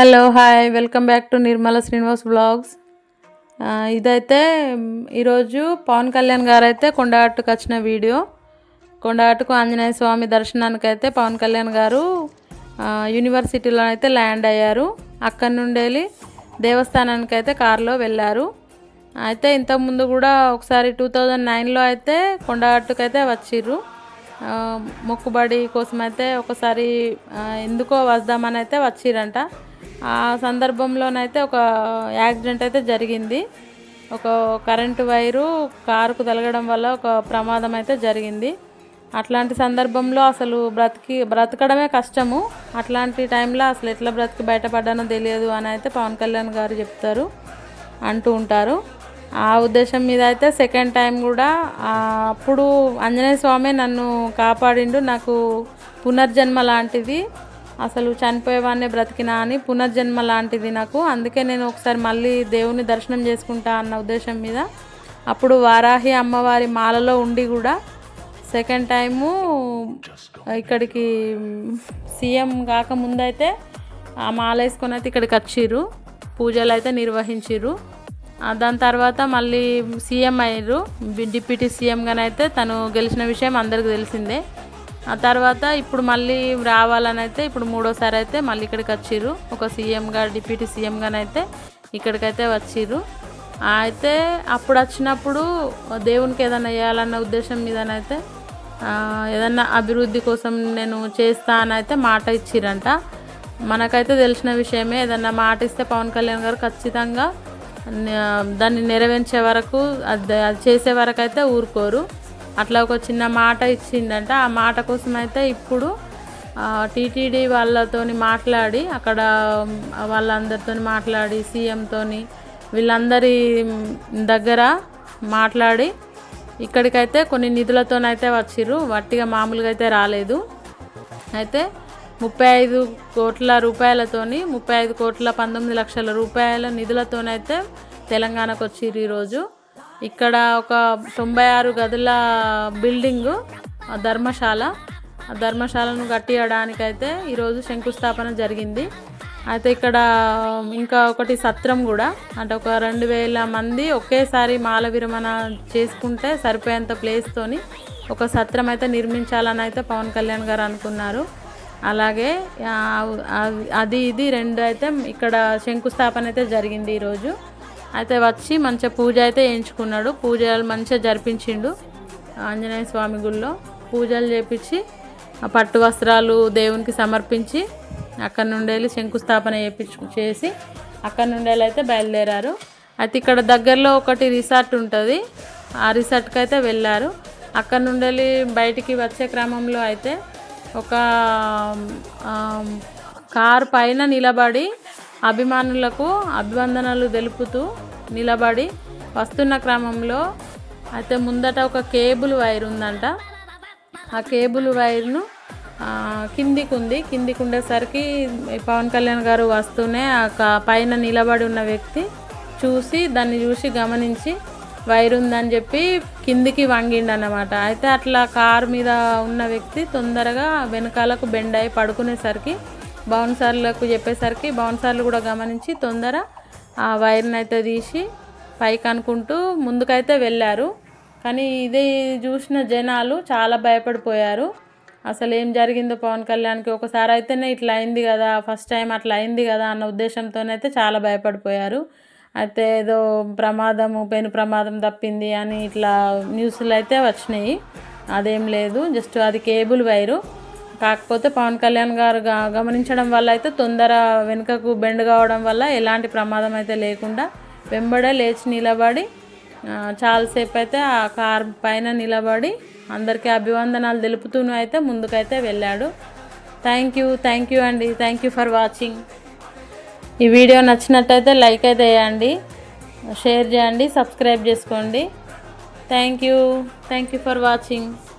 Hello hi. Welcome back to Nirmala Srinivas blogs. ఇదైతే ఈరోజు పవన్ కళ్యాణ్ గారు అయితే కొండగట్టుకు వచ్చిన వీడియో. కొండగట్టుకు ఆంజనేయ స్వామి దర్శనానికి అయితే పవన్ కళ్యాణ్ గారు యూనివర్సిటీలో అయితే ల్యాండ్ అయ్యారు. అక్కడి నుండి వెళ్ళి దేవస్థానానికి అయితే కారులో వెళ్ళారు. అయితే ఇంతకుముందు కూడా ఒకసారి టూ థౌజండ్ నైన్లో అయితే కొండగట్టుకు అయితే వచ్చిర్రు మొక్కుబడి కోసం అయితే ఒకసారి ఎందుకో వద్దామని అయితే వచ్చిరంట ఆ సందర్భంలోనైతే ఒక యాక్సిడెంట్ అయితే జరిగింది. ఒక కరెంటు వైరు కారుకు తలగడం వల్ల ఒక ప్రమాదం అయితే జరిగింది. అట్లాంటి సందర్భంలో అసలు బ్రతికి బ్రతకడమే కష్టము. అట్లాంటి టైంలో అసలు ఎట్లా బ్రతికి బయటపడ్డానో తెలియదు అని అయితే పవన్ కళ్యాణ్ గారు చెప్తారు అంటూ ఉంటారు. ఆ ఉద్దేశం మీద అయితే సెకండ్ టైం కూడా అప్పుడు ఆంజనేయ స్వామి నన్ను కాపాడిండు. నాకు పునర్జన్మ లాంటిది. అసలు చనిపోయేవాడినే బ్రతికినా అని పునర్జన్మ లాంటిది నాకు. అందుకే నేను ఒకసారి మళ్ళీ దేవుని దర్శనం చేసుకుంటా అన్న ఉద్దేశం మీద. అప్పుడు వారాహి అమ్మవారి మాలలో ఉండి కూడా సెకండ్ టైము ఇక్కడికి సీఎం కాక ముందైతే ఆ మాల వేసుకొని అయితే ఇక్కడికి వచ్చిర్రు. పూజలు అయితే నిర్వహించిర్రు. దాని తర్వాత మళ్ళీ సీఎం అయ్యారు డిప్యూటీ సీఎంగానైతే తను గెలిచిన విషయం అందరికీ తెలిసిందే. ఆ తర్వాత ఇప్పుడు మళ్ళీ రావాలని అయితే ఇప్పుడు మూడోసారి అయితే మళ్ళీ ఇక్కడికి వచ్చిర్రు. ఒక సీఎంగా డిప్యూటీ సీఎంగానైతే ఇక్కడికైతే వచ్చిర్రు. అయితే అప్పుడు వచ్చినప్పుడు దేవునికి ఏదైనా చేయాలన్న ఉద్దేశం మీదనైతే ఏదన్నా అభివృద్ధి కోసం నేను చేస్తా అని అయితే మాట ఇచ్చిరంట మనకైతే తెలిసిన విషయమే ఏదన్నా మాట ఇస్తే పవన్ కళ్యాణ్ గారు ఖచ్చితంగా దాన్ని నెరవేర్చే వరకు అది అది చేసే వరకు అయితే ఊరుకోరు. అట్లా ఒక చిన్న మాట ఇచ్చిందంట. ఆ మాట కోసం అయితే ఇప్పుడు టీటీడీ వాళ్ళతోని మాట్లాడి అక్కడ వాళ్ళందరితో మాట్లాడి సీఎంతోని వీళ్ళందరి దగ్గర మాట్లాడి ఇక్కడికైతే కొన్ని నిధులతోనైతే వచ్చిర్రు. వట్టిగా మామూలుగా అయితే రాలేదు. అయితే ముప్పై ఐదు కోట్ల రూపాయలతోని ముప్పై ఐదు కోట్ల పంతొమ్మిది లక్షల రూపాయల నిధులతోనైతే తెలంగాణకు వచ్చిర్రు ఈరోజు. ఇక్కడ ఒక తొంభై ఆరు గదుల బిల్డింగు ధర్మశాల. ఆ ధర్మశాలను కట్టియడానికైతే ఈరోజు శంకుస్థాపన జరిగింది. అయితే ఇక్కడ ఇంకా ఒకటి సత్రం కూడా. అంటే ఒక రెండు వేల మంది ఒకేసారి మాల విరమణ చేసుకుంటే సరిపోయేంత ప్లేస్తోని ఒక సత్రం అయితే నిర్మించాలని అయితే పవన్ కళ్యాణ్ గారు అనుకున్నారు. అలాగే అది ఇది రెండు అయితే ఇక్కడ శంకుస్థాపన అయితే జరిగింది ఈరోజు. అయితే వచ్చి మంచిగా పూజ అయితే చేయించుకున్నాడు. పూజలు మంచిగా జరిపించిండు ఆంజనేయ స్వామి గుళ్ళో. పూజలు చేపించి ఆ పట్టు వస్త్రాలు దేవునికి సమర్పించి అక్కడ నుండి వెళ్ళి శంకుస్థాపన చేపించు చేసి అక్కడ నుండి వెళ్ళి అయితే బయలుదేరారు. అయితే ఇక్కడ దగ్గరలో ఒకటి రిసార్ట్ ఉంటుంది. ఆ రిసార్ట్కి అయితే వెళ్ళారు. అక్కడ నుండి వెళ్ళి బయటికి వచ్చే క్రమంలో అయితే ఒక కారు పైన నిలబడి అభిమానులకు అభివందనలు తెలుపుతూ నిలబడి వస్తున్న క్రమంలో అయితే ముందట ఒక కేబుల్ వైర్ ఉందంట. ఆ కేబుల్ వైర్ను కిందికుంది కిందికి ఉంది. కిందికి ఉండేసరికి పవన్ కళ్యాణ్ గారు వస్తూనే ఆ పైన నిలబడి ఉన్న వ్యక్తి చూసి దాన్ని చూసి గమనించి వైర్ ఉందని చెప్పి కిందికి వంగిండు అన్నమాట అయితే అట్లా కార్ మీద ఉన్న వ్యక్తి తొందరగా వెనకాలకు బెండ్ అయి పడుకునేసరికి బౌన్సర్లకు చెప్పేసరికి బౌన్సర్లు కూడా గమనించి తొందర ఆ వైర్ని అయితే తీసి పైకి అనుకుంటూ ముందుకైతే వెళ్ళారు. కానీ ఇది చూసిన జనాలు చాలా భయపడిపోయారు. అసలు ఏం జరిగిందో పవన్ కళ్యాణ్కి ఒకసారి అయితేనే ఇట్లా అయింది కదా ఫస్ట్ టైం అట్లా అయింది కదా అన్న ఉద్దేశంతోనైతే చాలా భయపడిపోయారు. అయితే ఏదో ప్రమాదము పెను ప్రమాదం తప్పింది అని ఇట్లా న్యూస్లు అయితే వచ్చినాయి. అదేం లేదు జస్ట్ అది కేబుల్ వైరు. కాకపోతే పవన్ కళ్యాణ్ గారు గమనించడం వల్ల అయితే తొందర వెనుకకు బెండ్ కావడం వల్ల ఎలాంటి ప్రమాదం అయితే లేకుండా వెంబడే లేచి నిలబడి చాలాసేపు అయితే ఆ కార్ పైన నిలబడి అందరికీ అభివందనాలు తెలుపుతూనే అయితే ముందుకైతే వెళ్ళాడు. థ్యాంక్ యూ థ్యాంక్ యూ అండి. థ్యాంక్ యూ ఫర్ వాచింగ్ ఈ వీడియో నచ్చినట్టయితే లైక్ అయితే వేయండి షేర్ చేయండి సబ్స్క్రైబ్ చేసుకోండి. Thank you thank you for watching